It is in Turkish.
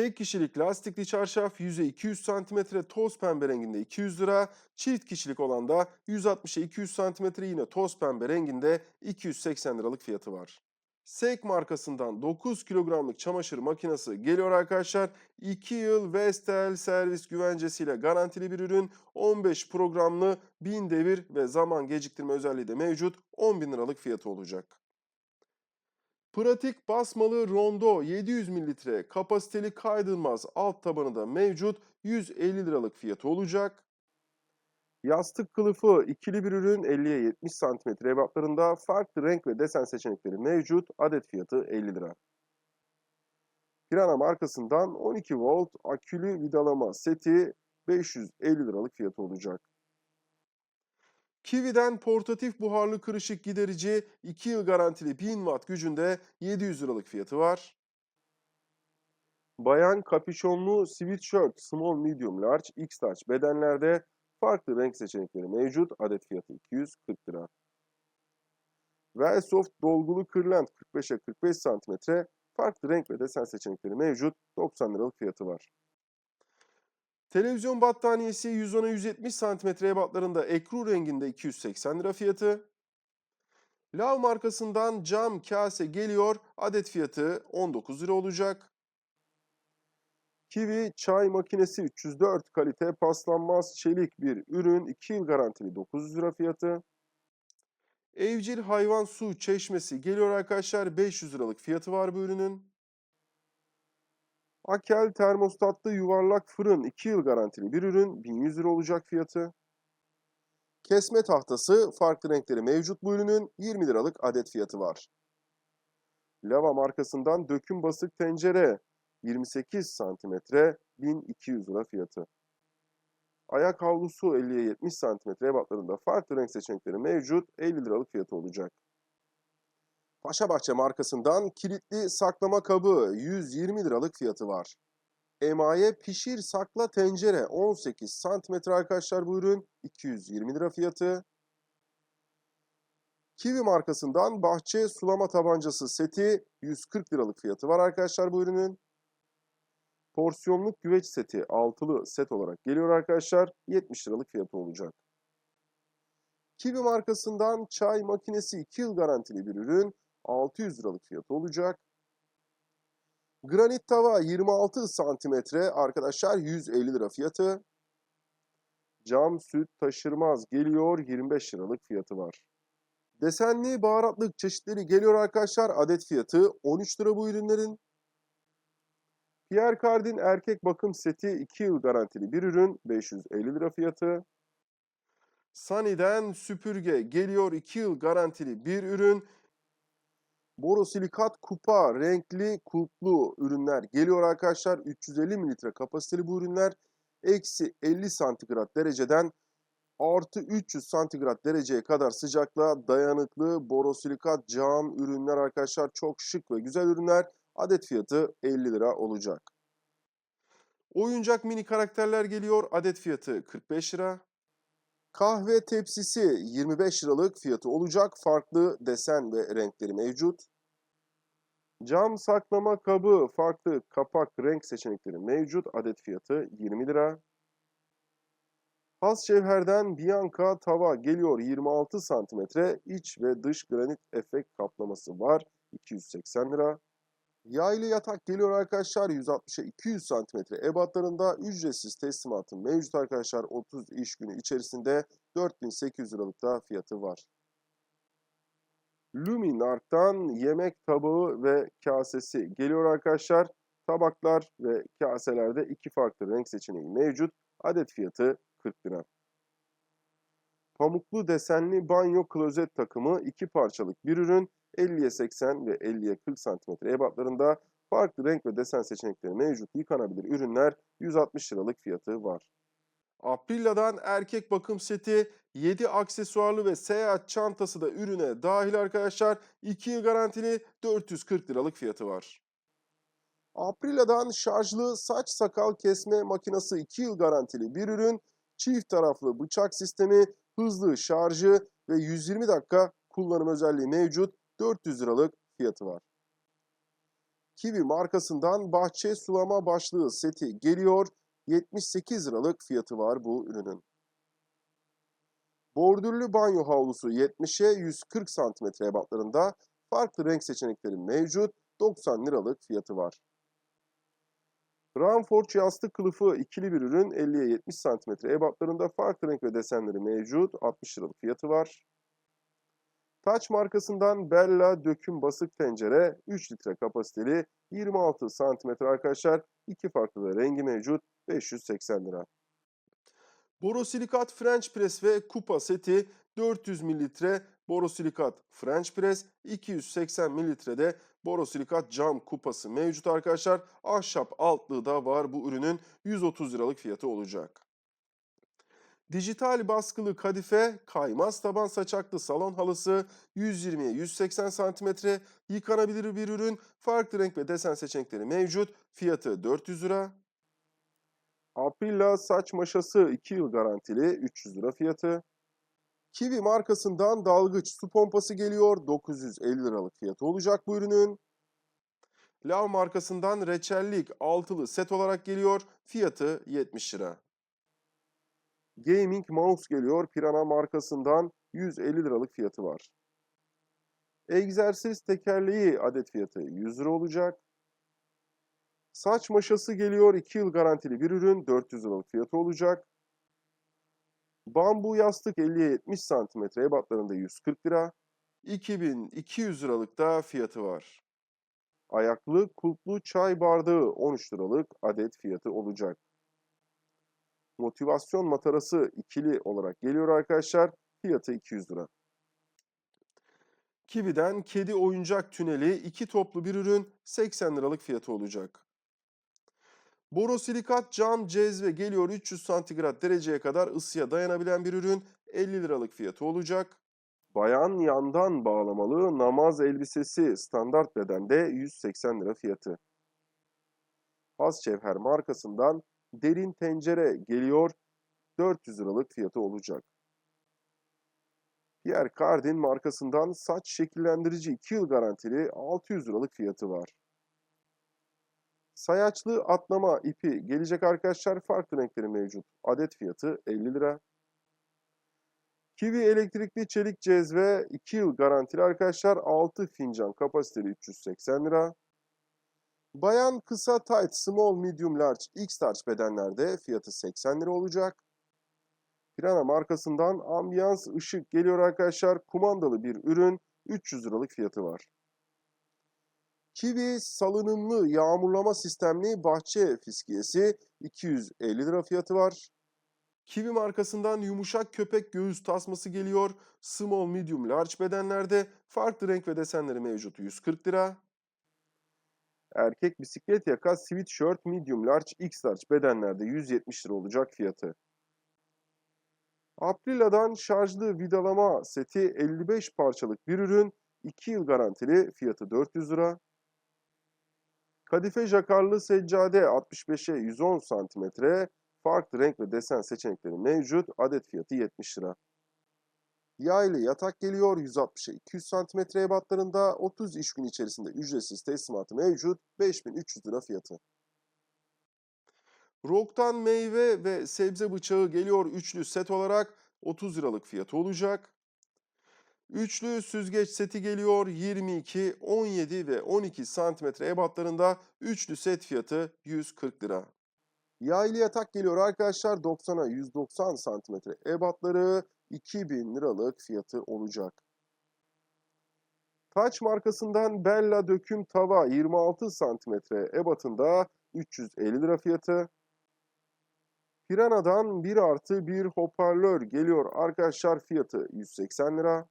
Tek kişilik lastikli çarşaf yüzey 200 cm toz pembe renginde 200 lira. Çift kişilik olan da 160'a 200 cm yine toz pembe renginde 280 liralık fiyatı var. Sek markasından 9 kilogramlık çamaşır makinesi geliyor arkadaşlar. 2 yıl Vestel servis güvencesiyle garantili bir ürün. 15 programlı 1000 devir ve zaman geciktirme özelliği de mevcut. 10 bin liralık fiyatı olacak. Pratik basmalı rondo 700 mililitre kapasiteli kaydırmaz alt tabanı da mevcut 150 liralık fiyatı olacak. Yastık kılıfı ikili bir ürün 50'ye 70 cm ebatlarında farklı renk ve desen seçenekleri mevcut. Adet fiyatı 50 lira. Pirana markasından 12 volt akülü vidalama seti 550 liralık fiyatı olacak. Kiwi'den portatif buharlı kırışık giderici 2 yıl garantili 1000 watt gücünde 700 liralık fiyatı var. Bayan kapüşonlu sweatshirt small medium large x large bedenlerde farklı renk seçenekleri mevcut. Adet fiyatı 240 lira. Velsoft dolgulu kırlent 45'e 45 cm farklı renk ve desen seçenekleri mevcut. 90 liralık fiyatı var. Televizyon battaniyesi 110'a 170 cm ebatlarında ekru renginde 280 lira fiyatı. Lav markasından cam kase geliyor. Adet fiyatı 19 lira olacak. Kiwi çay makinesi 304 kalite paslanmaz çelik bir ürün 2 yıl garantili 900 lira fiyatı. Evcil hayvan su çeşmesi geliyor arkadaşlar 500 liralık fiyatı var bu ürünün. Akel termostatlı yuvarlak fırın 2 yıl garantili bir ürün 1100 lira olacak fiyatı. Kesme tahtası farklı renkleri mevcut bu ürünün 20 liralık adet fiyatı var. Lava markasından döküm basık tencere 28 santimetre 1200 lira fiyatı. Ayak havlusu 50'ye 70 santimetre ebatlarında farklı renk seçenekleri mevcut 50 liralık fiyatı olacak. Paşabahçe markasından kilitli saklama kabı 120 liralık fiyatı var. Emaye pişir sakla tencere 18 santimetre arkadaşlar bu ürün 220 lira fiyatı. Kiwi markasından bahçe sulama tabancası seti 140 liralık fiyatı var arkadaşlar bu ürünün. Porsiyonluk güveç seti altılı set olarak geliyor arkadaşlar 70 liralık fiyatı olacak. Kiwi markasından çay makinesi 2 yıl garantili bir ürün 600 liralık fiyatı olacak. Granit tava 26 santimetre arkadaşlar 150 lira fiyatı. Cam süt taşırmaz geliyor 25 liralık fiyatı var. Desenli baharatlık çeşitleri geliyor arkadaşlar. Adet fiyatı 13 lira bu ürünlerin. Pierre Cardin erkek bakım seti 2 yıl garantili bir ürün 550 lira fiyatı. Sunny'den süpürge geliyor 2 yıl garantili bir ürün borosilikat kupa renkli kulplu ürünler geliyor arkadaşlar. 350 mililitre kapasiteli bu ürünler. Eksi 50 santigrat dereceden artı 300 santigrat dereceye kadar sıcaklığa dayanıklı borosilikat cam ürünler arkadaşlar. Çok şık ve güzel ürünler. Adet fiyatı 50 lira olacak. Oyuncak mini karakterler geliyor. Adet fiyatı 45 lira. Kahve tepsisi 25 liralık fiyatı olacak. Farklı desen ve renkleri mevcut. Cam saklama kabı farklı kapak renk seçenekleri mevcut. Adet fiyatı 20 lira. Has şevherden Bianca tava geliyor 26 santimetre iç ve dış granit efekt kaplaması var 280 lira. Yaylı yatak geliyor arkadaşlar 160'a 200 santimetre ebatlarında ücretsiz teslimatı mevcut arkadaşlar 30 iş günü içerisinde 4800 liralık da fiyatı var. Luminark'tan yemek tabağı ve kasesi geliyor arkadaşlar. Tabaklar ve kaselerde iki farklı renk seçeneği mevcut. Adet fiyatı 40 lira. Pamuklu desenli banyo klozet takımı iki parçalık bir ürün 50'ye 80 ve 50'ye 40 cm ebatlarında farklı renk ve desen seçenekleri mevcut yıkanabilir ürünler 160 liralık fiyatı var. Aprilia'dan erkek bakım seti 7 aksesuarlı ve seyahat çantası da ürüne dahil arkadaşlar. 2 yıl garantili 440 liralık fiyatı var. Aprilia'dan şarjlı saç sakal kesme makinesi 2 yıl garantili bir ürün. Çift taraflı bıçak sistemi, hızlı şarjı ve 120 dakika kullanım özelliği mevcut. 400 liralık fiyatı var. Kiwi markasından bahçe sulama başlığı seti geliyor. 78 liralık fiyatı var bu ürünün. Bordürlü banyo havlusu 70'e 140 cm ebatlarında farklı renk seçenekleri mevcut. 90 liralık fiyatı var. Ramforge yastık kılıfı ikili bir ürün 50'ye 70 cm ebatlarında farklı renk ve desenleri mevcut. 60 liralık fiyatı var. Taç markasından Bella döküm basık tencere 3 litre kapasiteli 26 cm arkadaşlar. iki farklı da rengi mevcut 580 lira. Borosilikat French Press ve kupa seti 400 mililitre borosilikat French Press 280 mililitrede borosilikat cam kupası mevcut arkadaşlar. Ahşap altlığı da var bu ürünün 130 liralık fiyatı olacak. Dijital baskılı kadife, kaymaz taban saçaklı salon halısı 120'ye 180 cm yıkanabilir bir ürün. Farklı renk ve desen seçenekleri mevcut. Fiyatı 400 lira. Aprilla saç maşası 2 yıl garantili 300 lira fiyatı. Kiwi markasından dalgıç su pompası geliyor. 950 liralık fiyatı olacak bu ürünün. Lav markasından reçellik altılı set olarak geliyor. Fiyatı 70 lira. Gaming mouse geliyor. Pirana markasından 150 liralık fiyatı var. Egzersiz tekerleği adet fiyatı 100 lira olacak. Saç maşası geliyor. 2 yıl garantili bir ürün. 400 liralık fiyatı olacak. Bambu yastık 50'ye 70 cm ebatlarında 140 lira. 2200 liralık da fiyatı var. Ayaklı kulplu çay bardağı 13 liralık adet fiyatı olacak. Motivasyon matarası ikili olarak geliyor arkadaşlar. Fiyatı 200 lira. Kiwi'den kedi oyuncak tüneli iki toplu bir ürün 80 liralık fiyatı olacak. Borosilikat cam cezve geliyor 300 santigrat dereceye kadar ısıya dayanabilen bir ürün 50 liralık fiyatı olacak. Bayan yandan bağlamalı namaz elbisesi standart bedende 180 lira fiyatı. Has Cevher markasından derin tencere geliyor 400 liralık fiyatı olacak. Pierre Cardin markasından saç şekillendirici 2 yıl garantili 600 liralık fiyatı var. Sayaçlı atlama ipi gelecek arkadaşlar. Farklı renkleri mevcut. Adet fiyatı 50 lira. Kiwi elektrikli çelik cezve 2 yıl garantili arkadaşlar. 6 fincan kapasiteli 380 lira. Bayan kısa tight small medium large x large bedenlerde fiyatı 80 lira olacak. Pirana markasından ambiyans ışık geliyor arkadaşlar. Kumandalı bir ürün 300 liralık fiyatı var. Kiwi salınımlı yağmurlama sistemli bahçe fiskiyesi 250 lira fiyatı var. Kiwi markasından yumuşak köpek göğüs tasması geliyor. Small, medium, large bedenlerde farklı renk ve desenleri mevcut 140 lira. Erkek bisiklet yaka sweatshirt medium large x large bedenlerde 170 lira olacak fiyatı. Aprila'dan şarjlı vidalama seti 55 parçalık bir ürün 2 yıl garantili fiyatı 400 lira. Kadife jakarlı seccade 65'e 110 cm. Farklı renk ve desen seçenekleri mevcut. Adet fiyatı 70 lira. Yaylı yatak geliyor 160'a 200 cm ebatlarında 30 iş günü içerisinde ücretsiz teslimatı mevcut 5300 lira fiyatı. Rock'tan meyve ve sebze bıçağı geliyor üçlü set olarak 30 liralık fiyatı olacak. Üçlü süzgeç seti geliyor 22, 17 ve 12 santimetre ebatlarında üçlü set fiyatı 140 lira. Yaylı yatak geliyor arkadaşlar 90'a 190 santimetre ebatları 2000 liralık fiyatı olacak. Taç markasından Bella döküm tava 26 santimetre ebatında 350 lira fiyatı. Pirana'dan 1 artı 1 hoparlör geliyor arkadaşlar fiyatı 180 lira.